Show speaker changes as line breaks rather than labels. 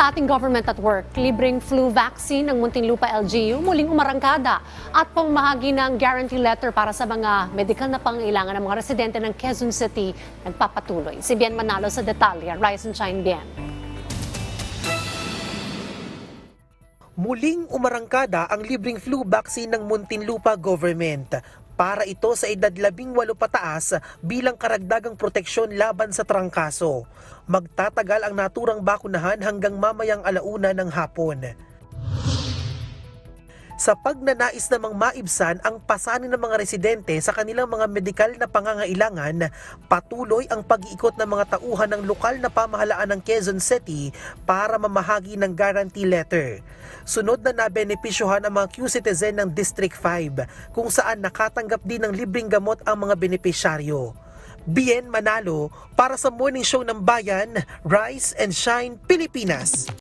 Sa ating government at work, libreng flu vaccine ng Muntinlupa LGU muling umarangkada at pamahagi ng guarantee letter para sa mga medikal na pangailangan ng mga residente ng Quezon City nagpapatuloy. Si Bien Manalo sa detalye. Rise and shine, Bien.
Muling umarangkada ang libreng flu vaccine ng Muntinlupa government para ito sa edad labing walo pataas bilang karagdagang proteksyon laban sa trangkaso. Magtatagal ang naturang bakunahan hanggang mamayang alauna ng hapon. Sa pagnanais namang maibsan ang pasanin ng mga residente sa kanilang mga medikal na pangangailangan, patuloy ang pag-iikot ng mga tauhan ng lokal na pamahalaan ng Quezon City para mamahagi ng guarantee letter. Sunod na nabenepisyohan ang mga Q-citizen ng District 5 kung saan nakatanggap din ng libreng gamot ang mga benepisyaryo. Bien Manalo para sa Morning Show ng Bayan, Rise and Shine Pilipinas.